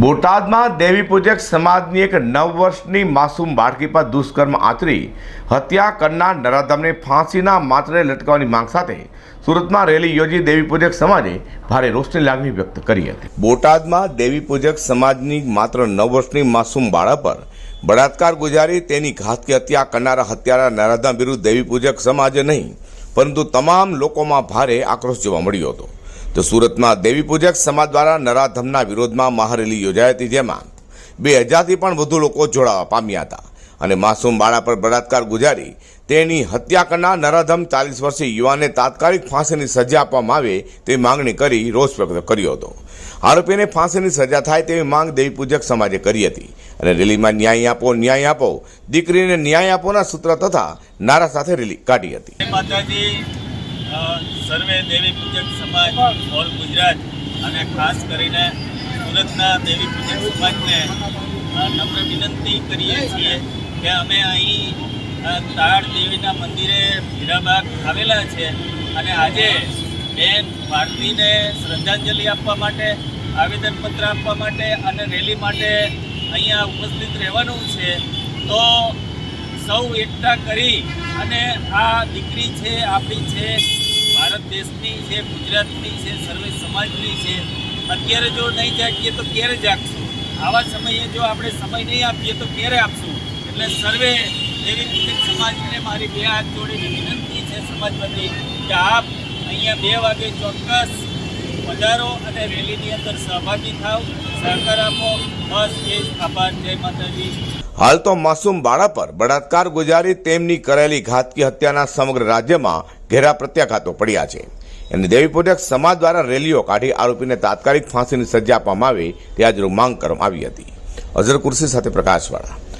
બોટાદમાં દેવી પૂજક સમાજની એક નવ વર્ષની માસૂમ બાળકી પર દુષ્કર્મ આચરી, હત્યા કરનાર નરાધમને ફાંસીના માત્રે લટકાવવાની માંગ સાથે સુરતમાં રેલી યોજી દેવી પૂજક સમાજે ભારે રોષની લાગણી વ્યક્ત કરી હતી. બોટાદમાં દેવી પૂજક સમાજની માત્ર નવ વર્ષની માસૂમ બાળક પર બળાત્કાર ગુજારી, તેની ઘાતકી હત્યા કરનારા હત્યારા નરાધમ વિરુદ્ધ દેવી પૂજક સમાજે નહીં, પરંતુ તમામ લોકોમાં ભારે આક્રોશ જોવા મળ્યો હતો. તો સુરતમાં દેવી પૂજક સમાજ દ્વારા નરાધમના વિરોધમાં મહારેલી યોજાઈ હતી જેમાં બે હજારથી પણ વધુ લોકો જોડાવા પામ્યા હતા અને માસૂમ બાળા પર બળાત્કાર ગુજારી તેની હત્યા કરનાર નરાધમ ચાલીસ વર્ષીય યુવાને તાત્કાલિક ફાંસીની સજા આપવામાં આવે તેવી માંગણી કરી રોષ વ્યક્ત કર્યો હતો. આરોપીને ફાંસીની સજા થાય તેવી માંગ દેવી પૂજક સમાજે કરી હતી અને રેલીમાં ન્યાય આપો ન્યાય આપો, દીકરીને ન્યાય આપોના સૂત્ર તથા નારા સાથે રેલી કાઢી હતી. સર્વે દેવી પૂજક સમાજ ઓલ ગુજરાત અને ખાસ કરીને સુરતના દેવી પૂજક સમાજને નમ્ર વિનંતી કરીએ છીએ કે અમે અહીં તાળ દેવીના મંદિરે હીરાબાગ આવેલા છે અને આજે બેન ભારતીને શ્રદ્ધાંજલિ આપવા માટે, આવેદનપત્ર આપવા માટે અને રેલી માટે અહીંયા ઉપસ્થિત રહેવાનું છે. તો સૌ એકઠા કરી અને આ દીકરી છે, આપણી છે ભારત દેશની છે, ગુજરાતની છે, સર્વે સમાજની છે. અત્યારે જો નહીં જાગીએ તો ક્યારે જાગશું? આવા સમયે જો આપણે સમય નહીં આપીએ તો ક્યારે આપશું? એટલે સર્વે એવી રીતે સમાજને મારી બે હાથ જોડીને વિનંતી છે સમાજમાંથી કે આપ અહીંયા બે વાગે ચોક્કસ વધારો અને રેલીની અંદર સહભાગી થાવ. સહકાર આપો. બસ, એ આભાર. જય માતાજી. હાલ તો માસૂમ બાળા પર બળાત્કાર ગુજારી તેમની કરેલી ઘાતકી હત્યાના સમગ્ર રાજ્યમાં ઘેરા પ્રત્યાઘાતો પડ્યા છે. અને દેવી પૂજક સમાજ દ્વારા રેલીઓ કાઢી આરોપીને તાત્કાલિક ફાંસીની સજા આપવામાં આવે, તે આજ માંગ કરવામાં આવી હતી. અઝર કુર્સી સાથે પ્રકાશવાળા.